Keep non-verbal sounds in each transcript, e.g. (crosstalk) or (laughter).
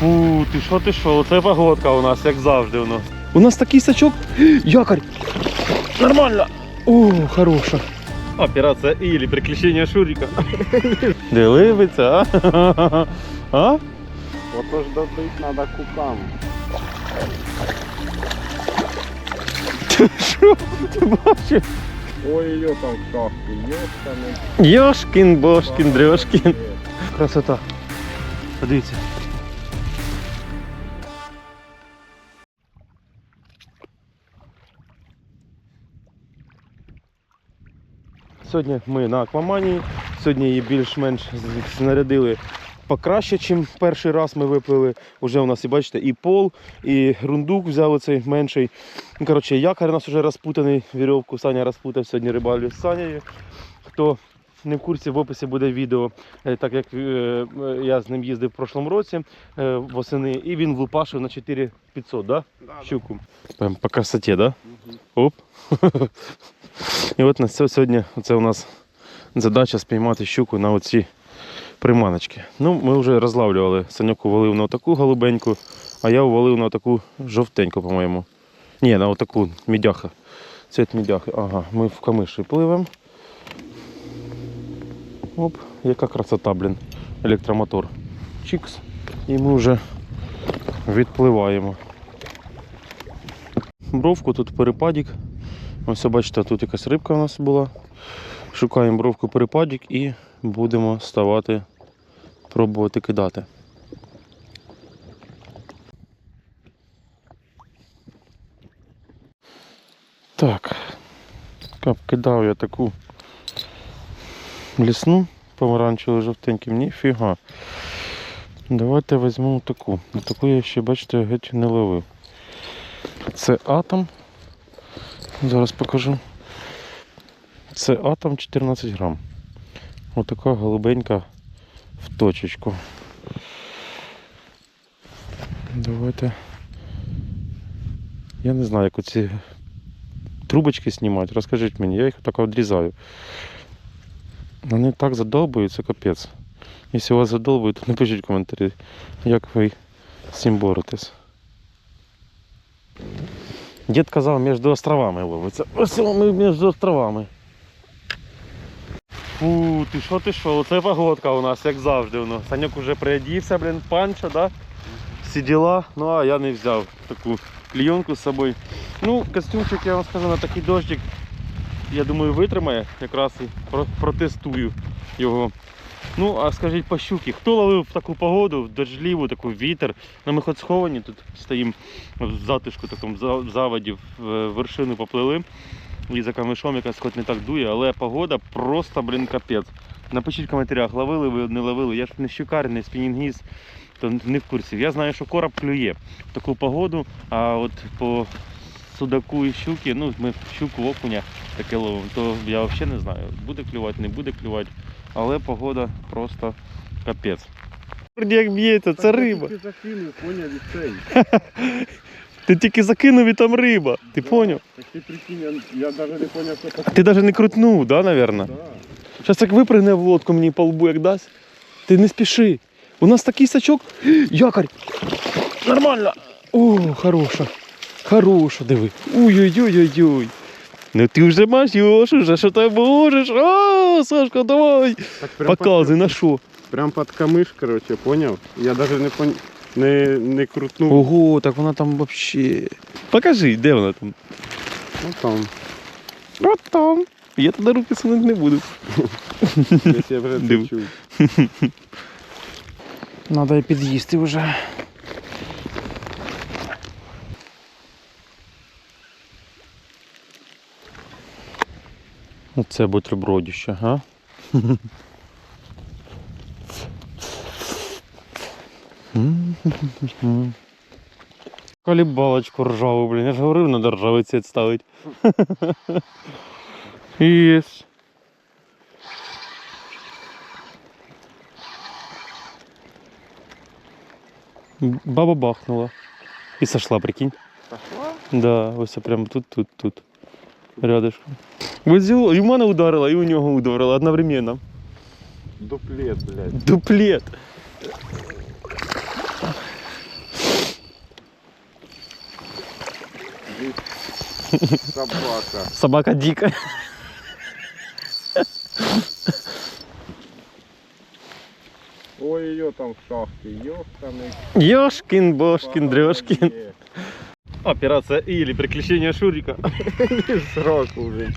Фу, ти що, ти що? Оце погодка у нас, як завжди у нас. У нас такий сачок. (gasps) Якорь! Нормально! О, хороша. Операція Ілі, приключення Шуріка. (laughs) Де ливиться, а? (laughs) А? Ото ж добить треба кукам. Що? Ти бачиш? Ой-ой, там шахти, ёптане. Йошкін, бошкін, дрьошкін. Красота. Подивіться. Сьогодні ми на акваманії. Сьогодні її більш-менш знарядили покраще, ніж перший раз ми виплили. Уже у нас і бачите, і пол, і рундук взяли цей менший. Ну, коротше, якорь у нас вже розпутаний, вірьовку Саня розпутав сьогодні рибалю з Санєю. Хто не в курсі, в описі буде відео, е, так як е, е, я з ним їздив в прошлому році восени, і він влупашив на 4500, да? Щуку. Прям по красоті, да? Оп. (laughs) І от на це сьогодні це у нас задача спіймати щуку на оці приманочки. Ну, ми вже розлавлювали. Саньок увалив на отаку голубеньку, а я увалив на таку жовтеньку, по-моєму. Ні, на отаку мідяха. Цвіт мідяхи. Ага, ми в камиші пливемо. Оп, яка красота, блін. Електромотор. Чікс. І ми вже відпливаємо. Бровку тут перепадік. Ось бачите, тут якась рибка у нас була. Шукаємо бровку перепадік і будемо ставати, пробувати кидати. Так. Кидав я таку лісну помаранчеву жовтеньким, ніфіга. Давайте візьмемо таку. Таку я ще, бачите, геть не ловив. Це атом. Зараз покажу. Це атом 14 грам. Отака голубенька в точечку. Давайте. Я не знаю, як оці трубочки знімати. Розкажіть мені, я їх так відрізаю. Вони так задовбують, це капець. Якщо вас задовбують, то напишіть в коментарі, як ви з цим боретесь. Дід казав, між островами ловиться. Ось ми між островами. Фу, ти що, ти що? Оце погодка у нас, як завжди. нас. Саньок уже приодівся, блін, панчо, да? Всі діла. Ну а я не взяв таку клійонку з собою. Ну, костюмчик, я вам скажу, на такий дощик, я думаю, витримає. Якраз і протестую його. Ну, а скажіть по щуки, хто ловив в таку погоду, в дождливу, таку вітер? Ну, ми хоч сховані, тут стоїмо в затишку такому заводі, в вершину поплили. І за камишом якась хоч не так дує, але погода просто, блін, капець. Напишіть в коментарях, ловили ви, не ловили. Я ж не щукар, не спінінгіст, то не в курсі. Я знаю, що короб клює в таку погоду, а от по судаку і щуки, ну ми щуку окуня таке ловимо, то я взагалі не знаю, буде клювати, не буде клювати. Але погода просто капець. Як б'ється, це риба. Ти закинув, поняв і цей. (laughs) Ти тільки закинув і там риба. Ти поняв? Так ти прикинь, я, навіть не поняв, що таке. Ти навіть не крутнув, да, напевно? Да. Зараз так випригне в лодку мені по лбу, як дасть. Ти не спіши. У нас такий сачок. (gasps) Якорь! Нормально! О, хороша. Хороша, диви. Ой-ой-ой-ой-ой. Ну ти вже маєш, уже що ти можеш. О, Сашка, давай. Так прям Показуй, на що. Прям под камиш, короче, поняв? Я навіть не, пон... не, не крутнув. Ого, так вона там вообще. Покажи, де вона там? Ну там, От там. Я туди руки сунути не буду. (laughs) я вже Див. чув. (laughs) Надо і під'їсти вже. Оце бутербродище, га? Колібалочку ржаву, блін, я ж говорив, надо ржавий цвіт ставити. (laughs) Єс. Баба бахнула. І сошла, прикинь. Пошла? Да, ось прямо тут, тут, тут. Рядышком. Бензило. и в мене ударило, и у него ударило одновременно. Дуплет, блядь. Дуплет. Собака. Собака дикая. Ой, ее там в шахте. Ёшкин, бошкин, дрёшкин. Операция или приключения Шурика. (laughs) Срок уже.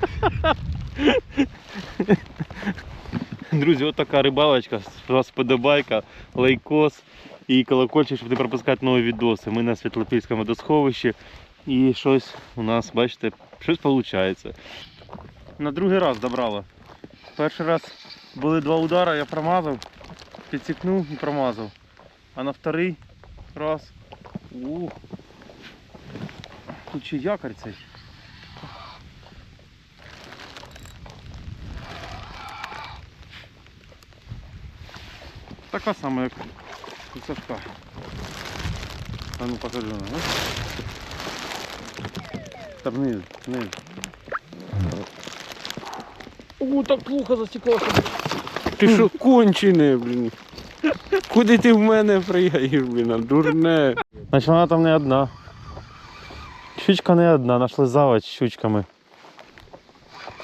Друзі, от така рибалочка. Вас подобайка, лайкос і колокольчик, щоб не пропускати нові відоси. Ми на Світлопільському водосховищі. І щось у нас, бачите, щось виходить. На другий раз добрала. Перший раз були два удари, я промазав, підсікнув і промазав. А на вторий раз. Ух. Тут ще якорь цей. Така сама, як у Сашка. А ну покажу. Ну. Та вниз, вниз. О, так плохо засікався. Ти що кончене, блін? Куди ти в мене пригаєш, блін, дурне. Значить вона там не одна. Щучка не одна, нашли заводь з щучками.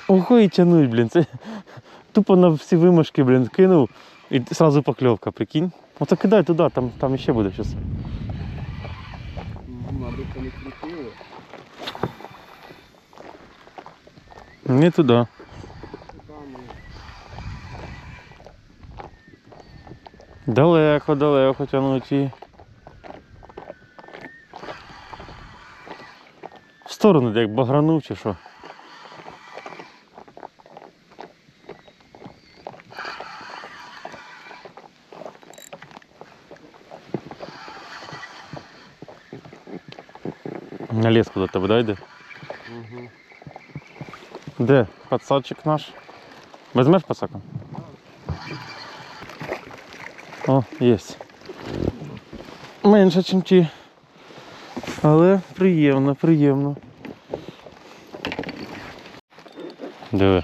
Ого, і тянуть, блін. Це (laughs) тупо на всі вимашки, блін, кинув і одразу покльовка, прикинь. Ото кидай туди, там, там іще буде щось. Мабуть, не крутило. Не туди. Далеко, далеко тянуть і. Сторону, як багранув чи що. На леску до тебе дойде. Угу. Де? Пацанчик наш? Візьмеш пацака? О, є. Менше, ніж ті. Але приємно, приємно. Диви.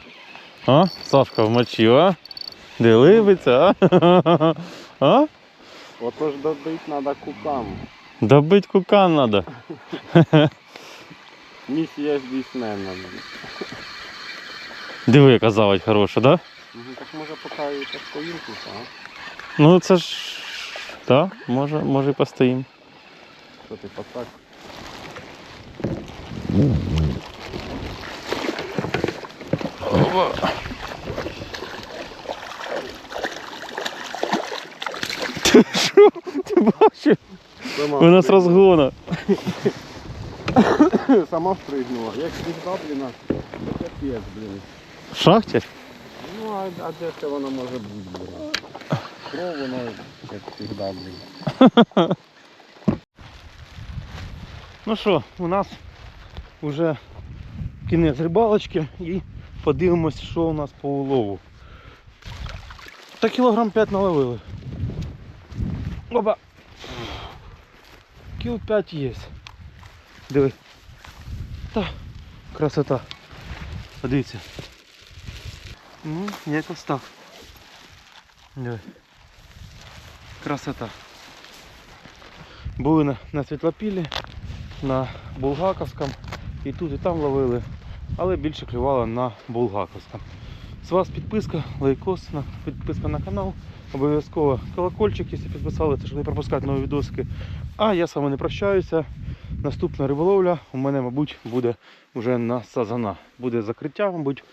А? Сашка вмочив, а? Де ливиться, а? А? Ото ж добить треба кукам. Добить кукан надо. Місія здійснена. Диви, яка заводь хороша, да? Так може поки і постоїм тут, а? Ну це ж. Так, може, може і постоїмо. Що ти посак? Що? Ти бачиш? Сама, У нас розгона. Сама впригнула. Як завжди, блін, а капець, блін. В шахті? Ну, а, а де це воно може бути, блін? Кров воно, як завжди, блін. Ну що, у нас вже кінець рибалочки і подивимось, що у нас по улову. Та кілограм 5 наловили. Опа. Кіл 5 є. Диви. Та, красота. Подивіться. Ну, якось так. Диви. Красота. Були на, на світлопілі, на Булгаковському, і тут, і там ловили, але більше клювала на булгаковська. З вас підписка, лайкос, підписка на канал, обов'язково колокольчик, якщо підписали, щоб не пропускати нові відосики. А я з вами не прощаюся. Наступна риболовля у мене, мабуть, буде вже на сазана. Буде закриття, мабуть,